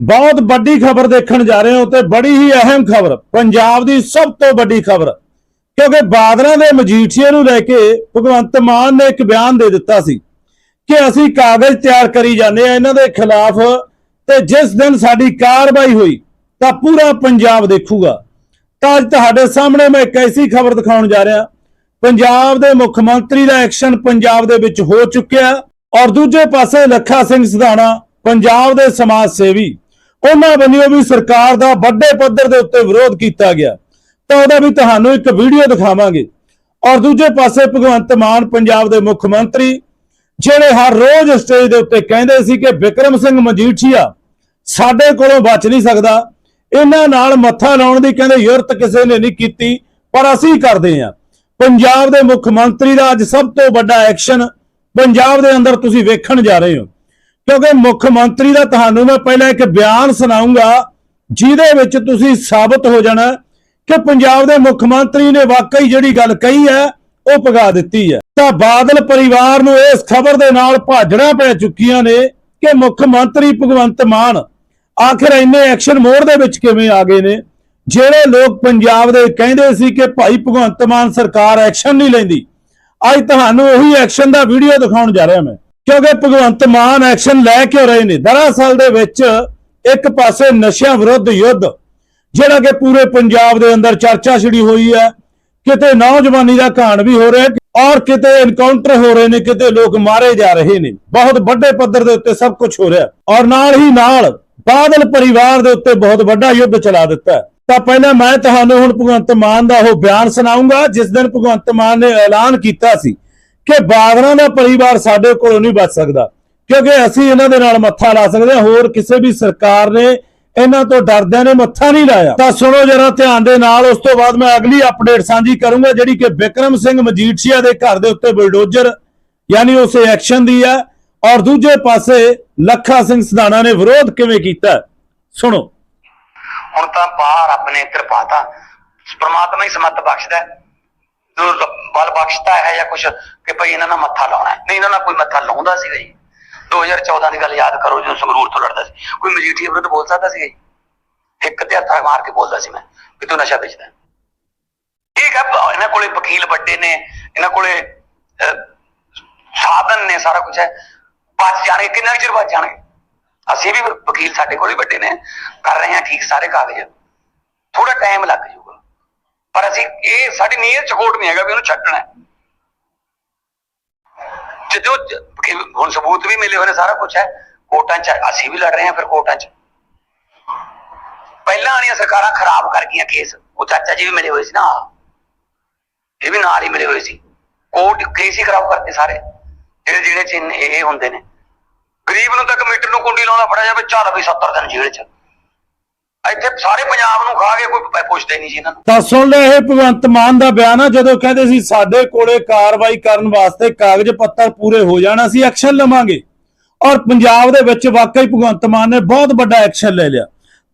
ਬਹੁਤ ਵੱਡੀ ਖਬਰ ਦੇਖਣ ਜਾ ਰਹੇ ਹੋ ਤੇ ਬੜੀ ਹੀ ਅਹਿਮ ਖਬਰ, ਪੰਜਾਬ ਦੀ ਸਭ ਤੋਂ ਵੱਡੀ ਖਬਰ। ਕਿਉਂਕਿ ਬਾਦਲਾਂ ਦੇ ਮਜੀਠੀਏ ਨੂੰ ਲੈ ਕੇ ਭਗਵੰਤ ਮਾਨ ਨੇ ਇੱਕ ਬਿਆਨ ਦੇ ਦਿੱਤਾ ਸੀ ਕਿ ਅਸੀਂ ਕਾਗਜ਼ ਤਿਆਰ ਕਰੀ ਜਾਂਦੇ ਆ ਇਹਨਾਂ ਦੇ ਖਿਲਾਫ ਤੇ ਜਿਸ ਦਿਨ ਸਾਡੀ ਕਾਰਵਾਈ ਹੋਈ ਤਾਂ ਪੂਰਾ ਪੰਜਾਬ ਦੇਖੂਗਾ। ਤਾਂ ਅੱਜ ਤੁਹਾਡੇ ਸਾਹਮਣੇ ਮੈਂ ਇੱਕ ਐਸੀ ਖਬਰ ਦਿਖਾਉਣ ਜਾ ਰਿਹਾ। ਪੰਜਾਬ ਦੇ ਮੁੱਖ ਮੰਤਰੀ ਦਾ ਐਕਸ਼ਨ ਪੰਜਾਬ ਦੇ ਵਿੱਚ ਹੋ ਚੁੱਕਿਆ ਔਰ ਦੂਜੇ ਪਾਸੇ ਲੱਖਾ ਸਿੰਘ ਸਿਧਾਣਾ, ਪੰਜਾਬ ਦੇ ਸਮਾਜ ਸੇਵੀ। ਉਹਨਾਂ ਵੱਲੋਂ ਵੀ ਸਰਕਾਰ ਦਾ ਵੱਡੇ ਪੱਧਰ ਦੇ ਉੱਤੇ ਵਿਰੋਧ ਕੀਤਾ ਗਿਆ। ਤਾਂ ਉਹਦਾ ਵੀ ਤੁਹਾਨੂੰ ਇੱਕ ਵੀਡੀਓ ਦਿਖਾਵਾਂਗੇ। ਔਰ ਦੂਜੇ ਪਾਸੇ ਭਗਵੰਤ ਮਾਨ ਪੰਜਾਬ ਦੇ ਮੁੱਖ ਮੰਤਰੀ, ਜਿਹੜੇ ਹਰ ਰੋਜ਼ ਸਟੇਜ ਦੇ ਉੱਤੇ ਕਹਿੰਦੇ ਸੀ ਕਿ ਵਿਕਰਮ ਸਿੰਘ ਮਜੀਠੀਆ ਸਾਡੇ ਕੋਲੋਂ ਬਚ ਨਹੀਂ ਸਕਦਾ। ਇਹਨਾਂ ਨਾਲ ਮੱਥਾ ਲਾਉਣ ਦੀ ਕਹਿੰਦੇ ਯੁਰਤ ਕਿਸੇ ਨੇ ਨਹੀਂ ਕੀਤੀ, ਪਰ ਅਸੀਂ ਕਰਦੇ ਹਾਂ। ਪੰਜਾਬ ਦੇ ਮੁੱਖ ਮੰਤਰੀ ਦਾ ਅੱਜ ਸਭ ਤੋਂ ਵੱਡਾ ਐਕਸ਼ਨ, ਪੰਜਾਬ ਦੇ ਅੰਦਰ ਤੁਸੀਂ ਵੇਖਣ ਜਾ ਰਹੇ ਹੋ। ਕਿਉਂਕਿ ਮੁੱਖ ਮੰਤਰੀ ਦਾ ਤੁਹਾਨੂੰ ਮੈਂ ਪਹਿਲਾਂ ਇੱਕ ਬਿਆਨ ਸੁਣਾਉਂਗਾ, ਜਿਹਦੇ ਵਿੱਚ ਤੁਸੀਂ ਸਾਬਤ ਹੋ ਜਾਣਾ ਕਿ ਪੰਜਾਬ ਦੇ ਮੁੱਖ ਮੰਤਰੀ ਨੇ ਵਾਕਈ ਜਿਹੜੀ ਗੱਲ ਕਹੀ ਹੈ, ਉਹ ਪਗਾ ਦਿੱਤੀ ਹੈ। ਤਾਂ ਬਾਦਲ ਪਰਿਵਾਰ ਨੂੰ ਇਸ ਖਬਰ ਦੇ ਨਾਲ ਭਾਜੜਾਂ ਪੈ ਚੁੱਕੀਆਂ ਨੇ ਕਿ ਮੁੱਖ ਮੰਤਰੀ ਭਗਵੰਤ ਮਾਨ ਆਖਿਰ ਇੰਨੇ ਐਕਸ਼ਨ ਮੋਡ ਦੇ ਵਿੱਚ ਕਿਵੇਂ ਆ ਗਏ ਨੇ? ਜਿਹੜੇ ਲੋਕ ਪੰਜਾਬ ਦੇ ਕਹਿੰਦੇ ਸੀ ਕਿ ਭਾਈ ਭਗਵੰਤ ਮਾਨ ਸਰਕਾਰ ਐਕਸ਼ਨ ਨਹੀਂ ਲੈਂਦੀ, ਅੱਜ ਤੁਹਾਨੂੰ ਉਹੀ ਐਕਸ਼ਨ ਦਾ ਵੀਡੀਓ ਦਿਖਾਉਣ ਜਾ ਰਿਹਾ ਮੈਂ। ਕਿਉਂਕਿ ਭਗਵੰਤ ਮਾਨ ਐਕਸ਼ਨ ਲੈ ਕੇ ਰਹੇ ਨੇ। ਦਰਅਸਲ ਦੇ ਵਿੱਚ ਇੱਕ ਪਾਸੇ ਨਸ਼ਿਆਂ ਵਿਰੁੱਧ ਯੁੱਧ, ਜਿਹੜਾ ਕਿ ਪੂਰੇ ਪੰਜਾਬ ਦੇ ਅੰਦਰ ਚਰਚਾ ਛਿੜੀ ਹੋਈ ਹੈ। ਕਿਤੇ ਨੌਜਵਾਨੀ ਦਾ ਘਾਣ ਵੀ ਹੋ ਰਿਹਾ ਔਰ ਕਿਤੇ ਐਨਕਾਊਂਟਰ ਹੋ ਰਹੇ ਨੇ, ਕਿਤੇ ਲੋਕ ਮਾਰੇ ਜਾ ਰਹੇ ਨੇ। ਬਹੁਤ ਵੱਡੇ ਪੱਧਰ ਦੇ ਉੱਤੇ ਸਭ ਕੁਝ ਹੋ ਰਿਹਾ ਔਰ ਨਾਲ ਹੀ ਨਾਲ ਬਾਦਲ ਪਰਿਵਾਰ ਦੇ ਉੱਤੇ ਬਹੁਤ ਵੱਡਾ ਯੁੱਧ ਚਲਾ ਦਿੱਤਾ ਤਾਂ ਪਹਿਲਾਂ ਮੈਂ ਤੁਹਾਨੂੰ ਹੁਣ ਭਗਵੰਤ ਮਾਨ ਦਾ ਉਹ ਬਿਆਨ ਸੁਣਾਉਂਗਾ ਜਿਸ ਦਿਨ ਭਗਵੰਤ ਮਾਨ ਨੇ ਐਲਾਨ ਕੀਤਾ ਸੀ। ਕਿ ਬਾਦਲਾਂ ਦਾ ਪਰਿਵਾਰ ਸਾਡੇ ਕੋਲੋਂ ਨਹੀਂ ਬਚ ਸਕਦਾ। ਕਿਉਂਕਿ ਅਸੀਂ ਇਹਨਾਂ ਦੇ ਨਾਲ ਮੱਥਾ ਲਾ ਸਕਦੇ ਹਾਂ, ਹੋਰ ਕਿਸੇ ਵੀ ਸਰਕਾਰ ਨੇ ਇਹਨਾਂ ਤੋਂ ਡਰਦਿਆਂ ਨੇ ਮੱਥਾ ਨਹੀਂ ਲਾਇਆ। ਤਾਂ ਸੁਣੋ ਜਰਾ ਧਿਆਨ ਦੇ ਨਾਲ, ਉਸ ਤੋਂ ਬਾਅਦ ਮੈਂ ਅਗਲੀ ਅਪਡੇਟ ਸਾਂਝੀ ਕਰੂੰਗਾ, ਜਿਹੜੀ ਕਿ ਵਿਕਰਮ ਸਿੰਘ ਮਜੀਠੀਆ ਦੇ ਘਰ ਦੇ ਉੱਤੇ ਬੁਲਡੋਜ਼ਰ, ਯਾਨੀ ਉਸ ਐਕਸ਼ਨ ਦੀ ਹੈ। ਔਰ ਦੂਜੇ ਪਾਸੇ ਲੱਖਾ ਸਿੰਘ ਸਿਧਾਣਾ ਨੇ ਵਿਰੋਧ ਕਿਵੇਂ ਕੀਤਾ? ਸੁਣੋ। ਹੁਣ ਤਾਂ ਬਾਹਰ ਆਪਣੇ ਇੱਧਰ ਪਾਤਾ। ਪਰਮਾਤਮਾ ਹੀ ਸਮੱਤ ਬਖਸ਼ਦਾ। ਬਲ ਬਖਸ਼ਤਾ ਹੈ ਜਾਂ ਕੁਛ ਕਿ ਭਈ ਇਹਨਾਂ ਨਾਲ ਮੱਥਾ ਲਾਉਣਾ ਨਹੀਂ, ਇਹਨਾਂ ਨਾਲ ਕੋਈ ਮੱਥਾ ਲਾਉਂਦਾ ਸੀਗਾ ਜੀ। 2014 ਦੀ ਗੱਲ ਯਾਦ ਕਰੋ, ਜਦੋਂ ਸੰਗਰੂਰ ਤੋਂ ਲੜਦਾ ਸੀ। ਕੋਈ ਮਜੀਠੀਆ ਵਿਰੁੱਧ ਬੋਲ ਸਕਦਾ ਸੀਗਾ ਇੱਕ ਤੇ ਹੱਥਾਂ ਮਾਰ ਕੇ ਬੋਲਦਾ ਸੀ ਮੈਂ ਕਿ ਤੂੰ ਨਸ਼ਾ ਵੇਚਦਾ। ਠੀਕ ਹੈ ਇਹਨਾਂ ਕੋਲੇ ਵਕੀਲ ਵੱਡੇ ਨੇ, ਇਹਨਾਂ ਕੋਲੇ ਸਾਧਨ ਨੇ, ਸਾਰਾ ਕੁਝ ਹੈ। ਬਚ ਜਾਣਗੇ, ਕਿੰਨਾ ਕੁ ਚਿਰ ਬਚ ਜਾਣਗੇ? ਅਸੀਂ ਵੀ ਵਕੀਲ ਸਾਡੇ ਕੋਲ ਹੀ ਵੱਡੇ ਨੇ, ਕਰ ਰਹੇ ਹਾਂ ਠੀਕ ਸਾਰੇ ਕਾਗਜ਼। ਥੋੜਾ ਟਾਈਮ ਲੱਗ ਜਾਊਗਾ ਪਰ ਅਸੀਂ ਇਹ ਸਾਡੀ ਨੀਅਤ ਚਕੋਟ ਨਹੀਂ ਹੈਗਾ ਵੀ ਉਹਨੂੰ ਛੱਡਣਾ ਜਦੋਂ ਹੁਣ ਸਬੂਤ ਵੀ ਮਿਲੇ ਹੋਏ ਨੇ, ਸਾਰਾ ਕੁਝ ਹੈ। ਕੋਰਟਾਂ 'ਚ ਅਸੀਂ ਵੀ ਲੜ ਰਹੇ ਹਾਂ ਫਿਰ ਕੋਰਟਾਂ 'ਚ। ਪਹਿਲਾਂ ਵਾਲੀਆਂ ਸਰਕਾਰਾਂ ਖਰਾਬ ਕਰ ਗਈਆਂ ਕੇਸ। ਉਹ ਚਾਚਾ ਜੀ ਵੀ ਮਿਲੇ ਹੋਏ ਸੀ ਨਾ। ਇਹ ਵੀ ਨਾਲ ਹੀ ਮਿਲੇ ਹੋਏ ਸੀ। ਕੋਰਟ ਕੇਸ ਹੀ ਖਰਾਬ ਕਰਤੇ ਸਾਰੇ। ਜਿਹੜੇ ਜਿਹੜੇ ਚਿੰਨ ਇਹ ਹੁੰਦੇ ਨੇ। ਗਰੀਬ ਨੂੰ ਤਾਂ ਕਮੇਟਰ ਨੂੰ ਕੁੰਡੀ ਲਾਉਣਾ ਫੜਿਆ ਜਾਵੇ, ਚੱਲ ਵੀ 70 ਦਿਨ ਜੇਲ੍ਹ 'ਚ। ਇੱਥੇ ਸਾਰੇ ਪੰਜਾਬ ਨੂੰ ਖਾ ਕੇ ਕੋਈ ਪੁੱਛਦੇ ਨਹੀਂ ਜੀ ਇਹਨਾਂ ਨੂੰ। ਤਾਂ ਸੁਣ ਲੈ ਇਹ ਭਗਵੰਤ ਮਾਨ ਦਾ ਬਿਆਨ ਆ ਜਦੋਂ ਕਹਿੰਦੇ ਸੀ ਸਾਡੇ ਕੋਲੇ ਕਾਰਵਾਈ ਕਰਨ ਵਾਸਤੇ ਕਾਗਜ਼ ਪੱਤਰ ਪੂਰੇ ਹੋ ਜਾਣ ਅਸੀਂ ਐਕਸ਼ਨ ਲਵਾਂਗੇ। ਔਰ ਪੰਜਾਬ ਦੇ ਵਿੱਚ ਵਾਕਈ ਭਗਵੰਤ ਮਾਨ ਨੇ ਬਹੁਤ ਵੱਡਾ ਐਕਸ਼ਨ ਲੈ ਲਿਆ।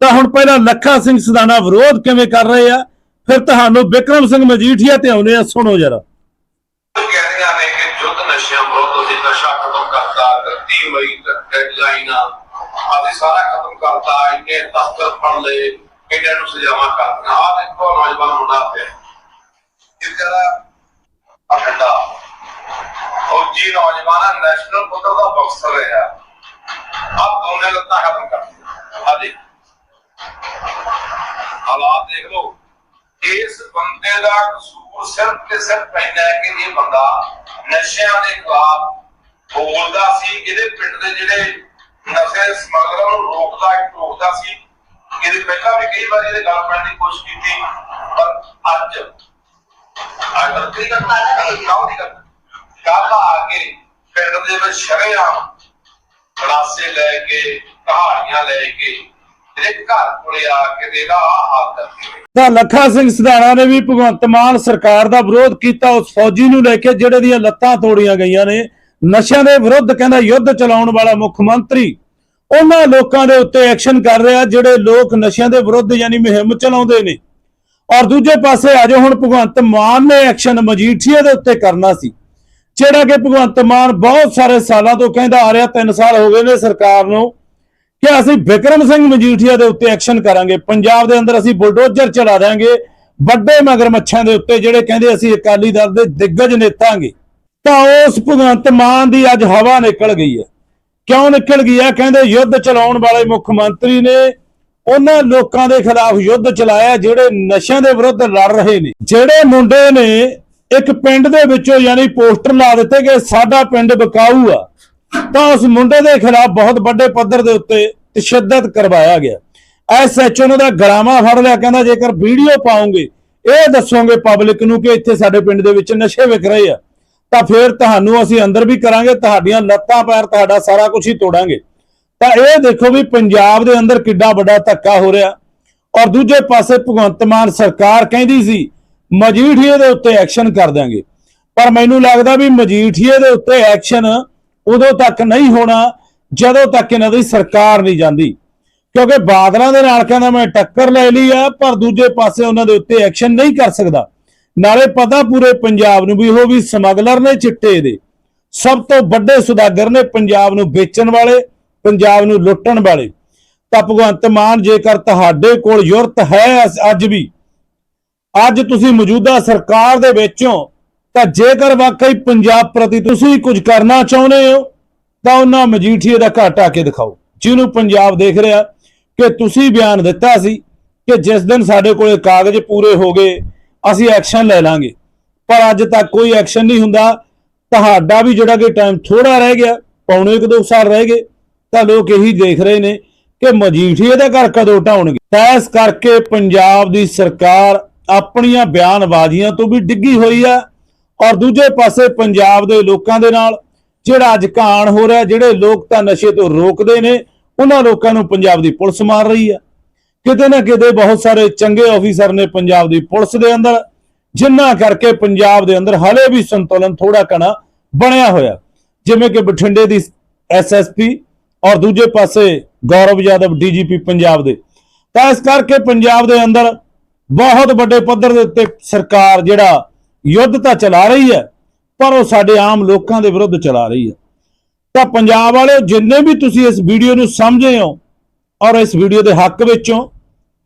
ਤਾਂ ਹੁਣ ਪਹਿਲਾਂ ਲੱਖਾ ਸਿੰਘ ਸਦਾਨਾ ਵਿਰੋਧ ਕਿਵੇਂ ਕਰ ਰਹੇ ਆ? ਫਿਰ ਤੁਹਾਨੂੰ ਵਿਕਰਮ ਸਿੰਘ ਮਜੀਠੀਆ ਤੇ ਆਉਨੇ ਆ ਸੁਣੋ ਜਰਾ। ਕਹਿੰਦੀਆਂ ਨੇ ਕਿ ਜੁੱਧ ਨਸ਼ਿਆਂ ਵਿਰੁੱਧ ਅਸੀਂ ਨਸ਼ਾ ਖਤਮ ਕਰਤਾ 31 ਮਈ ਤੱਕ ਡੈਡਲਾਈਨ ਆ ਅਸੀਂ ਸਾਰਾ ਖਤਮ ਕਰਤਾ, ਇੰਨੇ ਦਫ਼ਤਰ ਫੜ ਲਏ ਇਹਨਾਂ ਨੂੰ ਸਜ਼ਾਵਾਂ ਕਰਤੀਆਂ। ਆ ਦੇਖੋ, ਨੌਜਵਾਨ ਮੁੰਡਾ ਪਿਆ। ਇਹ ਕਰਾ ਅਖੰਡਾ ਫੌਜੀ ਨੌਜਵਾਨ ਨੈਸ਼ਨਲ ਪੱਧਰ ਦਾ ਬਕਸਰ ਹੈ ਆ ਦੋਨੇ ਲੱਤਾਂ ਖਤਮ ਕਰ ਆ ਦੇਖ। ਹਾਲਾਤ ਦੇਖ ਲਓ। ਇਸ ਬੰਦੇ ਦਾ ਕਸੂਰ ਸਿਰਫ ਤੇ ਸਿਰਫ ਪੈਂਦਾ ਹੈ ਕਿ ਇਹ ਬੰਦਾ ਨਸ਼ਿਆਂ ਦੇ ਖਿਲਾਫ ਬੋਲਦਾ ਸੀ। ਇਹਦੇ ਪਿੰਡ ਦੇ ਜਿਹੜੇ ਨਸ਼ੇ ਸਮਗਲਰਾਂ ਨੂੰ ਰੋਕਦਾ ਟੋਕਦਾ ਸੀ। ਇਹਦੇ ਪਹਿਲਾਂ ਵੀ ਕਈ ਵਾਰ ਇਹਦੇ ਗੱਲ ਪੈਣ ਦੀ ਕੋਸ਼ਿਸ਼ ਕੀਤੀ ਪਰ ਅੱਜ ਅੱਜ ਕਈ ਗੱਲ ਕਾਹ ਦੀ ਗੱਲ ਕੱਲ ਆ ਕੇ ਪਿੰਡ ਦੇ ਵਿੱਚ ਸ਼ਰੇਆਮ ਕਲਾਸੇ ਲੈ ਕੇ ਕਹਾਣੀਆਂ ਲੈ ਕੇ ਤਾਂ ਲੱਖਾ ਸਿੰਘ ਸਿਧਾਣਾ ਨੇ ਵੀ ਭਗਵੰਤ ਮਾਨ ਸਰਕਾਰ ਦਾ ਵਿਰੋਧ ਕੀਤਾ ਉਸ ਫੌਜੀ ਨੂੰ ਲੈ ਕੇ ਜਿਹੜੇ ਦੀਆਂ ਲੱਤਾਂ ਤੋੜੀਆਂ ਗਈਆਂ ਨੇ ਨਸ਼ਿਆਂ ਦੇ ਵਿਰੁੱਧ ਕਹਿੰਦਾ ਯੁੱਧ ਚਲਾਉਣ ਵਾਲਾ ਮੁੱਖ ਮੰਤਰੀ ਉਹਨਾਂ ਲੋਕਾਂ ਦੇ ਉੱਤੇ ਐਕਸ਼ਨ ਕਰ ਰਿਹਾ, ਜਿਹੜੇ ਲੋਕ ਨਸ਼ਿਆਂ ਦੇ ਵਿਰੁੱਧ ਯਾਨੀ ਮੁਹਿੰਮ ਚਲਾਉਂਦੇ ਨੇ। ਔਰ ਦੂਜੇ ਪਾਸੇ ਆਜੋ ਹੁਣ ਭਗਵੰਤ ਮਾਨ ਨੇ ਐਕਸ਼ਨ ਮਜੀਠੀਆ ਦੇ ਉੱਤੇ ਕਰਨਾ ਸੀ। ਜਿਹੜਾ ਕਿ ਭਗਵੰਤ ਮਾਨ ਬਹੁਤ ਸਾਰੇ ਸਾਲਾਂ ਤੋਂ ਕਹਿੰਦਾ ਆ ਰਿਹਾ 3 ਸਾਲ ਹੋ ਗਏ ਨੇ ਸਰਕਾਰ ਨੂੰ, ਕਿ ਅਸੀਂ ਵਿਕਰਮ ਸਿੰਘ ਮਜੀਠੀਆ ਦੇ ਉੱਤੇ ਐਕਸ਼ਨ ਕਰਾਂਗੇ। ਪੰਜਾਬ ਦੇ ਅੰਦਰ ਅਸੀਂ ਬੁਲਡੋਜ਼ਰ ਚਲਾ ਦਾਂਗੇ ਵੱਡੇ ਮਗਰਮੱਛਾਂ ਦੇ ਉੱਤੇ ਜਿਹੜੇ ਕਹਿੰਦੇ ਅਸੀਂ ਅਕਾਲੀ ਦਲ ਦੇ ਦਿੱਗਜ ਨੇਤਾਂਗੇ। ਤਾਂ ਉਸ ਭਗਵੰਤ ਮਾਨ ਦੀ ਅੱਜ ਹਵਾ ਨਿਕਲ ਗਈ ਹੈ। ਕਿਉਂ ਨਿਕਲ ਗਈ ਹੈ ਕਹਿੰਦੇ ਯੁੱਧ ਚਲਾਉਣ ਵਾਲੇ ਮੁੱਖ ਮੰਤਰੀ ਨੇ ਉਹਨਾਂ ਲੋਕਾਂ ਦੇ ਖਿਲਾਫ ਯੁੱਧ ਚਲਾਇਆ ਜਿਹੜੇ ਨਸ਼ਿਆਂ ਦੇ ਵਿਰੁੱਧ ਲੜ ਰਹੇ ਨੇ। ਜਿਹੜੇ ਮੁੰਡੇ ਨੇ ਇੱਕ ਪਿੰਡ ਦੇ ਵਿੱਚੋਂ ਯਾਨੀ ਪੋਸਟਰ ਲਾ ਦਿੱਤੇ ਕਿ ਸਾਡਾ ਪਿੰਡ ਬਕਾਊ ਆ, ਤਾਂ ਉਸ ਮੁੰਡੇ ਦੇ ਖਿਲਾਫ ਬਹੁਤ ਵੱਡੇ ਪੱਧਰ ਦੇ ਉੱਤੇ ਤਸ਼ੱਦਦ ਕਰਵਾਇਆ ਗਿਆ। ਐਸਐਚਓ ਨੇ ਦਾ ਗਰਾਮਾ ਫੜ ਲਿਆ, ਕਹਿੰਦਾ ਜੇਕਰ ਵੀਡੀਓ ਪਾਉਂਗੇ, ਇਹ ਦੱਸੋਗੇ ਪਬਲਿਕ ਨੂੰ ਕਿ ਇੱਥੇ ਸਾਡੇ ਪਿੰਡ ਦੇ ਵਿੱਚ ਨਸ਼ੇ ਵਿਕ ਰਹੇ ਆ। ਤਾਂ ਫਿਰ ਤੁਹਾਨੂੰ ਅਸੀਂ ਅੰਦਰ ਵੀ ਕਰਾਂਗੇ, ਤੁਹਾਡੀਆਂ ਲੱਤਾਂ ਪੈਰ ਤੁਹਾਡਾ ਸਾਰਾ ਕੁਝ ਹੀ ਤੋੜਾਂਗੇ। ਤਾਂ ਇਹ ਦੇਖੋ ਵੀ ਪੰਜਾਬ ਦੇ ਅੰਦਰ ਕਿੱਡਾ ਵੱਡਾ ਧੱਕਾ ਹੋ ਰਿਹਾ। ਔਰ ਦੂਜੇ ਪਾਸੇ ਭਗਵੰਤ ਮਾਨ ਸਰਕਾਰ ਕਹਿੰਦੀ ਸੀ, ਮਜੀਠੀਏ ਦੇ ਉੱਤੇ ਐਕਸ਼ਨ ਕਰ ਦਾਂਗੇ ਪਰ ਮੈਨੂੰ ਲੱਗਦਾ ਵੀ ਮਜੀਠੀਏ ਦੇ ਉੱਤੇ ਐਕਸ਼ਨ ਉਦੋਂ ਤੱਕ ਨਹੀਂ ਹੋਣਾ, ਜਦੋਂ ਤੱਕ ਇਹਨਾਂ ਦੀ ਸਰਕਾਰ ਨਹੀਂ ਜਾਂਦੀ। ਕਿਉਂਕਿ ਬਾਦਲਾਂ ਦੇ ਨਾਲ ਕਹਿੰਦਾ ਮੈਂ ਟੱਕਰ ਲੈ ਲਈ ਆ, ਪਰ ਦੂਜੇ ਪਾਸੇ ਉਹਨਾਂ ਦੇ ਉੱਤੇ ਐਕਸ਼ਨ ਨਹੀਂ ਕਰ ਸਕਦਾ। ਨਾਲੇ ਪਤਾ ਪੂਰੇ ਪੰਜਾਬ ਨੂੰ ਵੀ ਉਹ ਵੀ ਸਮਗਲਰ ਨੇ ਚਿੱਟੇ ਦੇ। ਸਭ ਤੋਂ ਵੱਡੇ ਸੁਦਾਗਰ ਨੇ ਪੰਜਾਬ ਨੂੰ ਵੇਚਣ ਵਾਲੇ, ਪੰਜਾਬ ਨੂੰ ਲੁੱਟਣ ਵਾਲੇ। ਤਾਂ ਭਗਵੰਤ ਮਾਨ, ਜੇਕਰ ਤੁਹਾਡੇ ਕੋਲ ਯੁਰਤ ਹੈ ਅੱਜ ਵੀ, ਅੱਜ ਤੁਸੀਂ ਮੌਜੂਦਾ ਸਰਕਾਰ ਦੇ ਵਿੱਚੋਂ, ਤਾਂ ਜੇਕਰ ਵਾਕਈ ਪੰਜਾਬ ਪ੍ਰਤੀ ਤੁਸੀਂ ਕੁਝ ਕਰਨਾ ਚਾਹੁੰਦੇ ਹੋ, ਤਾਂ ਉਹਨਾਂ ਮਜੀਠੀਏ ਦਾ ਘਾਟਾ ਕੇ ਦਿਖਾਓ। ਜਿਹਨੂੰ ਪੰਜਾਬ ਦੇਖ ਰਿਹਾ ਕਿ ਤੁਸੀਂ ਬਿਆਨ ਦਿੱਤਾ ਸੀ ਕਿ ਜਿਸ ਦਿਨ ਸਾਡੇ ਕੋਲੇ ਕਾਗਜ਼ ਪੂਰੇ ਹੋ ਗਏ ਅਸੀਂ ਐਕਸ਼ਨ ਲੈ ਲਾਂਗੇ। ਪਰ ਅੱਜ ਤੱਕ ਕੋਈ ਐਕਸ਼ਨ ਨਹੀਂ ਹੁੰਦਾ। ਤੁਹਾਡਾ ਵੀ ਜਿਹੜਾ ਕਿ ਟਾਈਮ ਥੋੜਾ ਰਹਿ ਗਿਆ, ਪੌਣੇ ਇੱਕ ਦੋ ਸਾਲ ਰਹਿ ਗਏ, ਤਾਂ ਲੋਕ ਇਹੀ ਦੇਖ ਰਹੇ ਨੇ ਕਿ ਮਜੀਠੀਏ ਦਾ ਘਰ ਕਦੋਂ ਢਾਉਣਗੇ। ਤਾਂ ਇਸ ਕਰਕੇ ਪੰਜਾਬ ਦੀ ਸਰਕਾਰ ਆਪਣੀਆਂ ਬਿਆਨਬਾਜ਼ੀਆਂ ਤੋਂ ਵੀ ਡਿੱਗੀ ਹੋਈ ਆ ਔਰ ਦੂਜੇ ਪਾਸੇ ਪੰਜਾਬ ਦੇ ਲੋਕਾਂ ਦੇ ਨਾਲ ਜਿਹੜਾ ਅੱਜ ਕਾਣ ਹੋ ਰਿਹਾ, ਜਿਹੜੇ ਲੋਕ ਤਾਂ ਨਸ਼ੇ ਤੋਂ ਰੋਕਦੇ ਨੇ, ਉਹਨਾਂ ਲੋਕਾਂ ਨੂੰ ਪੰਜਾਬ ਦੀ ਪੁਲਿਸ ਮਾਰ ਰਹੀ ਆ। ਕਿਤੇ ਨਾ ਕਿਤੇ ਬਹੁਤ ਸਾਰੇ ਚੰਗੇ ਆਫੀਸਰ ਨੇ ਪੰਜਾਬ ਦੀ ਪੁਲਿਸ ਦੇ ਅੰਦਰ, ਜਿੰਨਾ ਕਰਕੇ ਪੰਜਾਬ ਦੇ ਅੰਦਰ ਹਲੇ ਵੀ ਸੰਤੁਲਨ ਥੋੜਾ ਕਣਾ ਬਣਿਆ ਹੋਇਆ। ਜਿਵੇਂ ਕਿ ਬਠਿੰਡੇ ਦੀ ਐਸਐਸਪੀ ਔਰ ਦੂਜੇ ਪਾਸੇ ਗੌਰਵ ਯਾਦਵ ਡੀਜੀਪੀ ਪੰਜਾਬ ਦੇ। ਤਾਂ ਇਸ ਕਰਕੇ ਪੰਜਾਬ ਦੇ ਅੰਦਰ ਬਹੁਤ ਵੱਡੇ ਪੱਧਰ ਦੇ ਉੱਤੇ ਸਰਕਾਰ ਜਿਹੜਾ ਯੁੱਧ ਤਾਂ ਚਲਾ ਰਹੀ ਹੈ, ਪਰ ਉਹ ਸਾਡੇ ਆਮ ਲੋਕਾਂ ਦੇ ਵਿਰੁੱਧ ਚਲਾ ਰਹੀ ਹੈ। ਤਾਂ ਪੰਜਾਬ ਵਾਲੇ ਜਿੰਨੇ ਵੀ ਤੁਸੀਂ ਇਸ ਵੀਡੀਓ ਨੂੰ ਸਮਝੇ ਹੋ ਔਰ ਇਸ ਵੀਡੀਓ ਦੇ ਹੱਕ ਵਿੱਚੋਂ